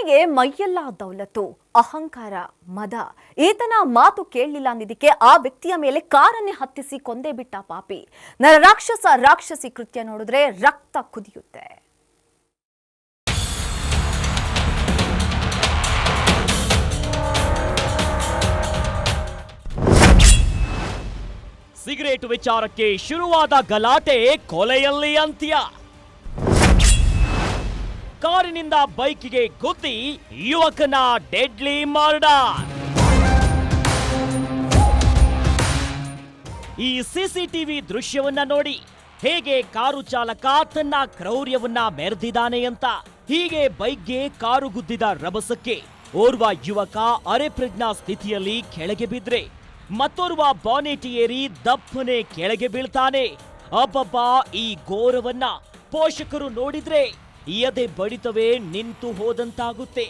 ಈತನಿಗೆ ಮೈಯೆಲ್ಲ ದೌಲತ್ತು, ಅಹಂಕಾರ, ಮದ. ಈತನ ಮಾತು ಕೇಳಲಿಲ್ಲ ಅಂದಿದ್ದಕ್ಕೆ ಆ ವ್ಯಕ್ತಿಯ ಮೇಲೆ ಕಾರನ್ನೇ ಹತ್ತಿಸಿ ಕೊಂದೇ ಬಿಟ್ಟ ಪಾಪಿ. ನರ ರಾಕ್ಷಸ ರಾಕ್ಷಸಿ ಕೃತ್ಯ ನೋಡಿದ್ರೆ ರಕ್ತ ಕುದಿಯುತ್ತೆ. ಸಿಗರೇಟ್ ವಿಚಾರಕ್ಕೆ ಶುರುವಾದ ಗಲಾಟೆ ಕೊಲೆಯಲ್ಲಿ ಅಂತ್ಯ. ಕಾರಿನಿಂದ ಬೈಕಿಗೆ ಗುದ್ದಿ ಯುವಕನ ಡೆಡ್ಲಿ ಮರ್ಡರ್. ಈ ಸಿಸಿಟಿವಿ ದೃಶ್ಯವನ್ನ ನೋಡಿ ಹೇಗೆ ಕಾರು ಚಾಲಕ ತನ್ನ ಕ್ರೌರ್ಯವನ್ನ ಮೆರೆದಿದ್ದಾನೆ ಅಂತ. ಹೀಗೆ ಬೈಕ್ಗೆ ಕಾರು ಗುದ್ದಿದ ರಭಸಕ್ಕೆ ಓರ್ವ ಯುವಕ ಅರೆಪ್ರಜ್ಞಾ ಸ್ಥಿತಿಯಲ್ಲಿ ಕೆಳಗೆ ಬಿದ್ರೆ. ಮತ್ತೋರ್ವ ಬಾನೆಟ್ ಏರಿ ದಪ್ಪನೆ ಕೆಳಗೆ ಬೀಳ್ತಾನೆ. ಅಬ್ಬಬ್ಬಾ, ಈ ಘೋರವನ್ನ ಪೋಷಕರು ನೋಡಿದ್ರೆ ಎದೆ ಬಡಿತವೇ ನಿಂತು ಹೋದಂತಾಗುತ್ತೆ.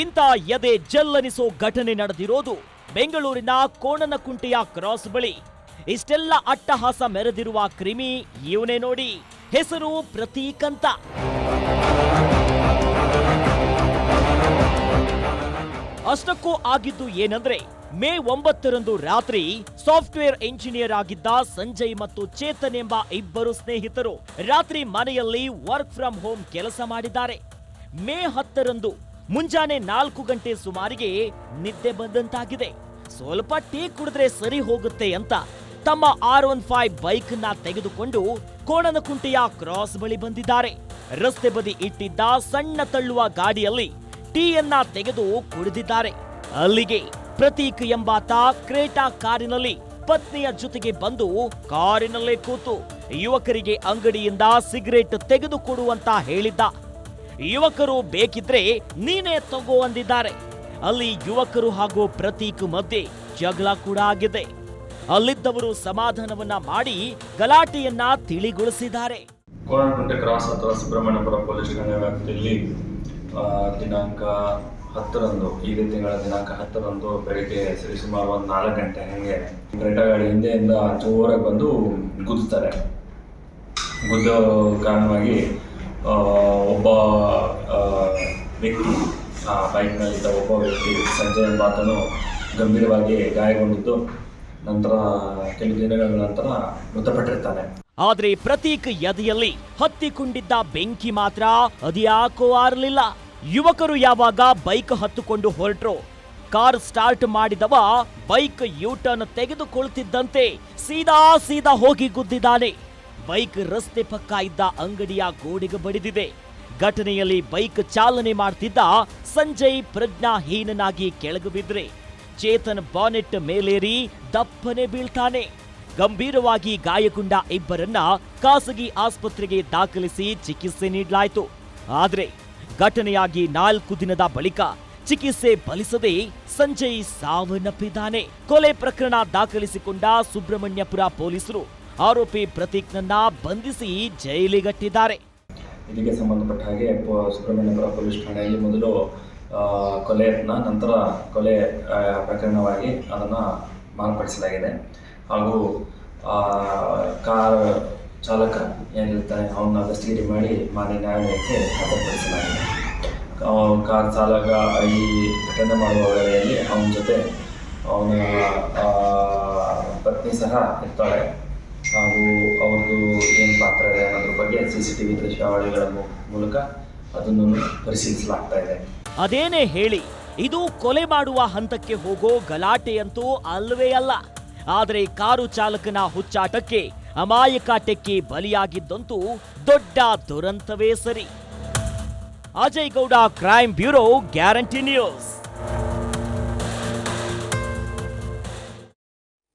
ಇಂಥ ಎದೆ ಜಲ್ಲನಿಸೋ ಘಟನೆ ನಡೆದಿರೋದು ಬೆಂಗಳೂರಿನ ಕೋಣನಕುಂಟೆಯ ಕ್ರಾಸ್ ಬಳಿ. ಇಷ್ಟೆಲ್ಲ ಅಟ್ಟಹಾಸ ಮೆರೆದಿರುವ ಕ್ರಿಮಿ ಇವನೇ ನೋಡಿ, ಹೆಸರು ಪ್ರತೀಕಂತ ಅಷ್ಟಕ್ಕೂ ಆಗಿದ್ದು ಏನಂದ್ರೆ ಮೇ ಒಂಬತ್ತರಂದು ರಾತ್ರಿ ಸಾಫ್ಟ್ವೇರ್ ಇಂಜಿನಿಯರ್ ಆಗಿದ್ದ ಸಂಜಯ್ ಮತ್ತು ಚೇತನ್ ಎಂಬ ಇಬ್ಬರು ಸ್ನೇಹಿತರು ರಾತ್ರಿ ಮನೆಯಲ್ಲಿ ವರ್ಕ್ ಫ್ರಮ್ ಹೋಮ್ ಕೆಲಸ ಮಾಡಿದ್ದಾರೆ. ಮೇ ಹತ್ತರಂದು ಮುಂಜಾನೆ ನಾಲ್ಕು ಗಂಟೆ ಸುಮಾರಿಗೆ ನಿದ್ದೆ ಬಂದಂತಾಗಿದೆ. ಸ್ವಲ್ಪ ಟೀ ಕುಡಿದ್ರೆ ಸರಿ ಹೋಗುತ್ತೆ ಅಂತ ತಮ್ಮ ಆರ್ ಒನ್ ಫೈವ್ ಬೈಕ್ನ ತೆಗೆದುಕೊಂಡು ಕೋಣನಕುಂಟೆಯ ಕ್ರಾಸ್ ಬಳಿ ಬಂದಿದ್ದಾರೆ. ರಸ್ತೆ ಬದಿ ಇಟ್ಟಿದ್ದ ಸಣ್ಣ ತಳ್ಳುವ ಗಾಡಿಯಲ್ಲಿ ಟೀಯನ್ನ ತೆಗೆದು ಕುಡಿದಿದ್ದಾರೆ. ಅಲ್ಲಿಗೆ ಪ್ರತೀಕ್ ಎಂಬಾತ ಕ್ರೇಟಾ ಕಾರಿನಲ್ಲಿ ಪತ್ನಿಯ ಜೊತೆಗೆ ಬಂದು ಕಾರಿನಲ್ಲೇ ಕೂತು ಯುವಕರಿಗೆ ಅಂಗಡಿಯಿಂದ ಸಿಗರೇಟ್ ತೆಗೆದುಕೊಡುವಂತ ಹೇಳಿದ್ದ. ಯುವಕರು ಬೇಕಿದ್ರೆ ನೀನೇ ತಗೋ ಅಂದಿದ್ದಾರೆ. ಅಲ್ಲಿ ಯುವಕರು ಹಾಗೂ ಪ್ರತೀಕ್ ಮಧ್ಯೆ ಜಗಳ ಕೂಡ ಆಗಿದೆ. ಅಲ್ಲಿದ್ದವರು ಸಮಾಧಾನವನ್ನ ಮಾಡಿ ಗಲಾಟೆಯನ್ನ ತಿಳಿಗೊಳಿಸಿದ್ದಾರೆ. ಕೋಣನಕುಂಟೆ ಕ್ರಾಸ್ ಅಥವಾ ಸುಬ್ರಹ್ಮಣ್ಯಪುರ ಪೊಲೀಸ್ ಠಾಣೆ ವ್ಯಾಪ್ತಿಯಲ್ಲಿ ದಿನಾಂಕ ಹತ್ತರಂದು ಈಗಿನ ತಿಂಗಳ ದಿನಾಂಕ ಹತ್ತರಂದು ಬೆಳಿಗ್ಗೆ ಸರಿ ಸುಮಾರು ಒಂದು ನಾಲ್ಕು ಗಂಟೆ ಹಂಗೆ ಕ್ರೆಟಾ ಗಾಡಿ ಹಿಂದೆಯಿಂದ ಜೋರಾಗಿ ಬಂದು ಗುದ್ದುತ್ತಾರೆ. ಗುದ್ದೋ ಕಾರಣವಾಗಿ ಒಬ್ಬ ವ್ಯಕ್ತಿ ಬೈಕ್ನಲ್ಲಿದ್ದ ಒಬ್ಬ ವ್ಯಕ್ತಿ ಸಂಜಯ್ ಎಂಬಾತನು ಗಂಭೀರವಾಗಿ ಗಾಯಗೊಂಡಿದ್ದು, ನಂತರ ಕೆಲವು ದಿನಗಳ ನಂತರ ಮೃತಪಟ್ಟಿರ್ತಾನೆ. ಆದ್ರೆ ಪ್ರತೀಕ್ ಎದೆಯಲ್ಲಿ ಹತ್ತಿಕೊಂಡಿದ್ದ ಬೆಂಕಿ ಮಾತ್ರ ಅದ್ಯಾಕೋ ಆರಲಿಲ್ಲ. ಯುವಕರು ಯಾವಾಗ ಬೈಕ್ ಹತ್ತುಕೊಂಡು ಹೊರಟ್ರು, ಕಾರ್ ಸ್ಟಾರ್ಟ್ ಮಾಡಿದವ ಬೈಕ್ ಯೂಟರ್ನ್ ತೆಗೆದುಕೊಳ್ತಿದ್ದಂತೆ ಸೀದಾ ಸೀದಾ ಹೋಗಿ ಗುದ್ದಿದ್ದಾನೆ. ಬೈಕ್ ರಸ್ತೆ ಪಕ್ಕ ಇದ್ದ ಅಂಗಡಿಯ ಗೋಡೆಗೆ ಬಡಿದಿದೆ. ಘಟನೆಯಲ್ಲಿ ಬೈಕ್ ಚಾಲನೆ ಮಾಡ್ತಿದ್ದ ಸಂಜಯ್ ಪ್ರಜ್ಞಾಹೀನನಾಗಿ ಕೆಳಗೆ ಬಿದ್ರೆ, ಚೇತನ್ ಬಾನೆಟ್ ಮೇಲೇರಿ ದಪ್ಪನೆ ಬೀಳ್ತಾನೆ. ಗಂಭೀರವಾಗಿ ಗಾಯಗೊಂಡ ಇಬ್ಬರನ್ನ ಖಾಸಗಿ ಆಸ್ಪತ್ರೆಗೆ ದಾಖಲಿಸಿ ಚಿಕಿತ್ಸೆ ನೀಡಲಾಯಿತು. ಆದ್ರೆ ಘಟನೆಯಾಗಿ ನಾಲ್ಕು ದಿನದ ಬಳಿಕ ಚಿಕಿತ್ಸೆ ಫಲಿಸದೆ ಸಂಜಯ್ ಸಾವನ್ನಪ್ಪಿದ್ದಾನೆ. ಕೊಲೆ ಪ್ರಕರಣ ದಾಖಲಿಸಿಕೊಂಡ ಸುಬ್ರಹ್ಮಣ್ಯಪುರ ಪೊಲೀಸರು ಆರೋಪಿ ಪ್ರತೀಕ್ನನ್ನ ಬಂಧಿಸಿ ಜೈಲಿಗಟ್ಟಿದ್ದಾರೆ. ಇದಕ್ಕೆ ಸಂಬಂಧಪಟ್ಟ ಹಾಗೆ ಸುಬ್ರಹ್ಮಣ್ಯಪುರ ಪೊಲೀಸ್ ಠಾಣೆಯಲ್ಲಿ ಮೊದಲು ಆ, ಕೊಲೆ ನಂತರ ಕೊಲೆ ಪ್ರಕರಣವಾಗಿ ಅದನ್ನು ಮಾರ್ಪಡಿಸಲಾಗಿದೆ. ಹಾಗೂ ಕಾರ್ ಚಾಲಕ ಏನಿರ್ತಾನೆ ಅವನ್ನ ಕಸ್ಟಡಿ ಮಾಡಿ ಮಾನ್ಯ ನ್ಯಾಯಾಲಯಕ್ಕೆ ಹಾಜರುಪಡಿಸಲಾಗಿದೆ. ಕಾರ್ ಚಾಲಕ ಈ ಘಟನೆ ಮಾಡುವ ವೇಳೆಯಲ್ಲಿ ಅವನ ಜೊತೆ ಅವನ ಪತ್ನಿ ಸಹ ಇರ್ತಾಳೆ. ಹಾಗೂ ಅವ್ರದ್ದು ಏನು ಪಾತ್ರ ಇದೆ ಅನ್ನೋದ್ರ ಬಗ್ಗೆ ಸಿ ಸಿ ಟಿ ವಿ ದೃಶ್ಯಾವಳಿಗಳ ಮೂಲಕ ಅದನ್ನು ಪರಿಶೀಲಿಸಲಾಗ್ತಾ ಇದೆ. ಅದೇನೇ ಹೇಳಿ, ಇದು ಕೊಲೆ ಮಾಡುವ ಹಂತಕ್ಕೆ ಹೋಗೋ ಗಲಾಟೆಯಂತೂ ಅಲ್ಲವೇ ಅಲ್ಲ. ಆದರೆ ಕಾರು ಚಾಲಕನ ಹುಚ್ಚಾಟಕ್ಕೆ ಅಮಾಯಕ ಟೆಕ್ಕಿ ಬಲಿಯಾಗಿದ್ದಂತೂ ದೊಡ್ಡ ದುರಂತವೇ ಸರಿ. Ajay Gowda crime bureau guarantee news